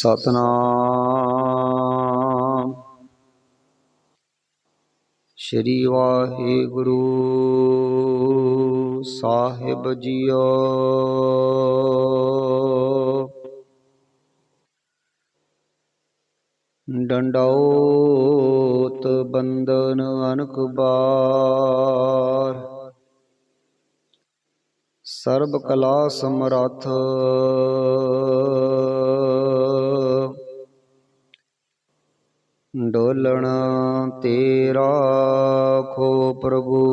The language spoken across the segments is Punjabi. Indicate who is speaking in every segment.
Speaker 1: ਸਤਨਾਮ। ਸ਼੍ਰੀ ਵਾਹਿਗੁਰੂ ਸਾਹਿਬ ਜੀਓ। ਡੰਡਾਉਤ ਬੰਦਨ ਅਨਕ ਬਾਰ। ਸਰਬ ਕਲਾ ਸਮਰੱਥ ਡੋਲਣ ਤੇਰਾ ਖੋ ਪ੍ਰਭੂ।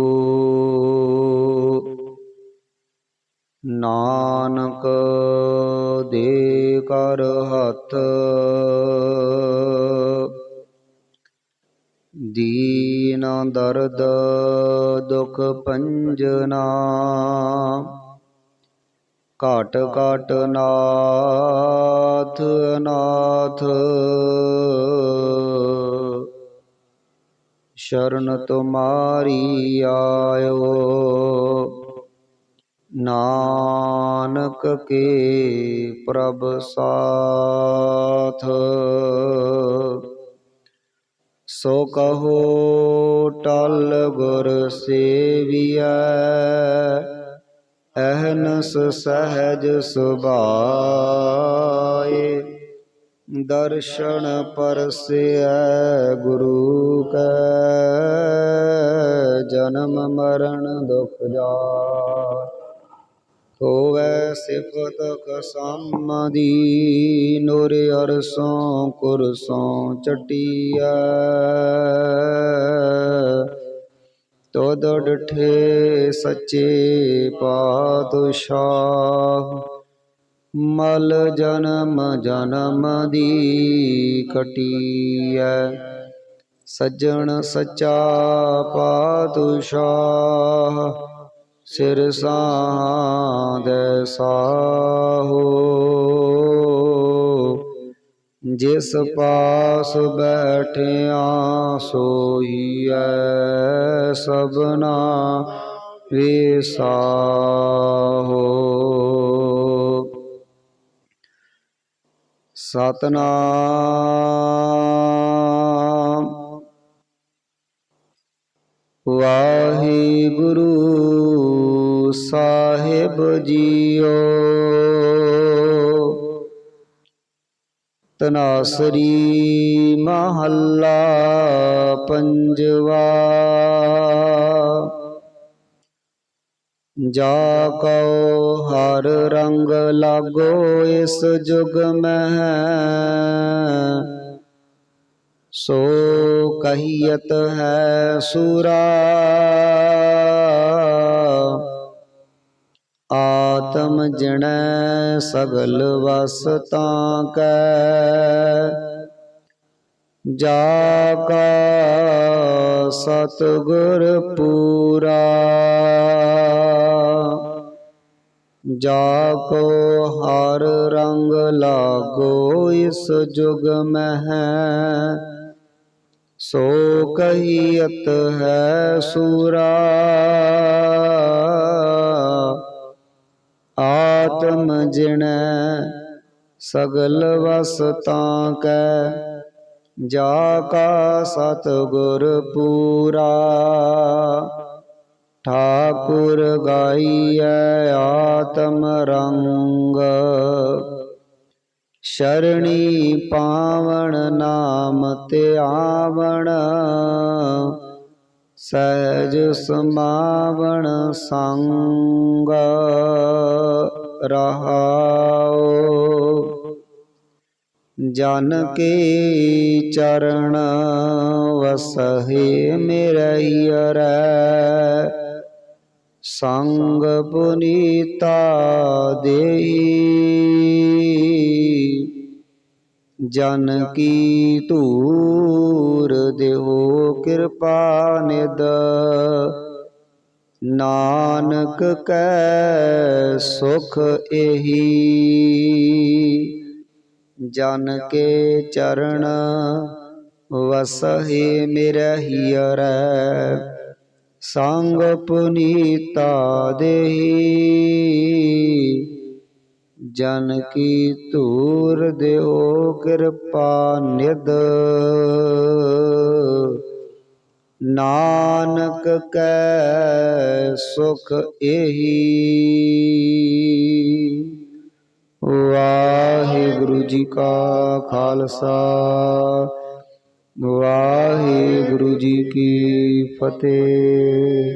Speaker 1: ਨਾਨਕ ਦੇ ਕਰ ਹੱਥ ਦੀਨ ਦਰਦ ਦੁਖ ਪੰਜਨਾ ਘਟ ਘਟ ਨਾਥ ਅਨਾਥ ਸ਼ਰਨ ਤੁਮਾਰੀ ਆਇਓ। ਨਾਨਕ ਕੇ ਪ੍ਰਭ ਸਾਥ। ਸੋ ਕਹੋ ਟਲ ਗੁਰ ਸੇਵੀਐ, ਅਹਨਸ ਸਹਜ ਸੁਭਾਏ। ਦਰਸ਼ਨ ਪਰਸਿਐ ਗੁਰੂ ਕੈ, ਜਨਮ ਮਰਨ ਦੁਖ ਜਾਏ ਹੋਵੈ ਸਿਫਤ ਕਸਮ ਦੀ ਨੂਰ ਅਰਸੋਂ ਕੁਰਸੋਂ ਚਟੀਐ। ਤੋਦ ਡਠੇ ਸੱਚੇ ਪਾਤਸ਼ਾਹ ਮਲ ਜਨਮ ਜਨਮ ਦੀ ਕਟੀਐ ਸੱਜਣ ਸੱਚਾ ਪਾਤਸ਼ਾਹ, ਸਿਰ ਸਾਧੈ ਸਾਹੋ। ਜਿਸ ਪਾਸ ਬੈਠਿਆ ਸੋਈਐ, ਸਭਨਾ ਵਿਸਾਹੋ। ਸਤਨਾਮ। ਵਾਹਿਗੁਰੂ ਸਾਹਿਬ ਜੀਓ। ਤਨਾਸਰੀ ਮਹੱਲਾ ਪੰਜਵਾ। ਜਾ ਕਉ ਹਰ ਰੰਗ ਲਾਗੋ ਇਸ ਜੁਗ ਮਹਿ। ਸੋ ਕਹੀਅਤ ਹੈ ਸੂਰਾ। ਆਤਮ ਜਣੈ ਸਗਲ ਵਸ ਤਾਂ ਕੈ। ਜਾ ਕਾ ਸਤਿਗੁਰ ਪੂਰਾ। ਜਾ ਕੋ ਹਰ ਰੰਗ ਲਾਗੋ ਇਸ ਜੁਗ ਮਹਿ। ਸੋ ਕਹੀਅਤ ਹੈ ਸੂਰਾ। ਆਤਮ ਜਿਣੈ ਸਗਲ ਵਸ ਕੈ। ਜਾ ਕਾ ਸਤਿਗੁਰ ਪੂਰਾ। ਠਾਕੁਰ ਗਾਈਐ ਆਤਮ ਰੰਗ। ਸ਼ਰਣੀ ਪਾਵਣ ਨਾਮ ਧਿਆਵਣ, ਸਹਿਜ ਸਮਾਵਣ ਸੰਗ ਰਹਾਉ। ਜਨ ਕੇ ਚਰਨ ਵਸਹਿ ਮੇਰਈਰੈ ਸੰਗ ਪੁਨੀਤਾ ਦੇਈ। ਜਨ ਕੀ ਧੂਰ ਦੇਹੋ ਕਿਰਪਾ ਨਿਦ ਨਾਨਕ ਕੈ ਸੁਖ ਇਹੀ ਜਨ ਕੇ ਚਰਨ ਵਸਹਿ ਮਿਰਹਿਰੈ ਸੰਗ ਪੁਨੀਤਾ ਦੇਹੀ। ਜਨ ਕੀ ਧੂਰ ਦਿਓ ਕਿਰਪਾ ਨਿਦ ਨਾਨਕ ਕੈ ਸੁਖ ਏਹੀ। ਵਾਹਿਗੁਰੂ ਜੀ ਕਾ ਖਾਲਸਾ। ਵਾਹਿਗੁਰੂ ਜੀ ਕੀ ਫਤਿਹ।